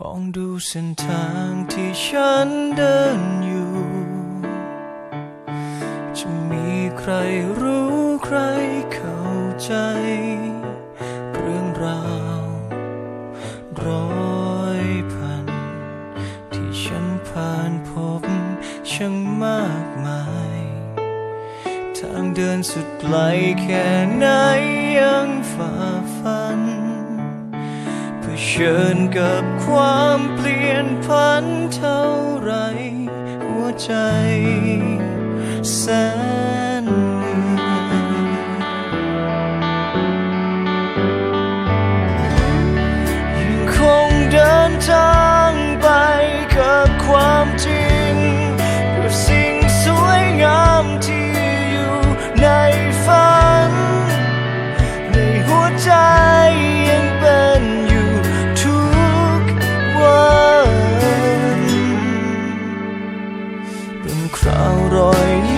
มองดูเส้นทางที่ฉันเดินอยู่ จะมีใครรู้ใครเข้าใจ เรื่องราวร้อยพัน ที่ฉันผ่านพบช่างมากมาย ทางเดินสุดไกลแค่ไหนยังฝัน เชิญกับความเปลี่ยนพันเท่าไร หัวใจแสน คราวรอยยิ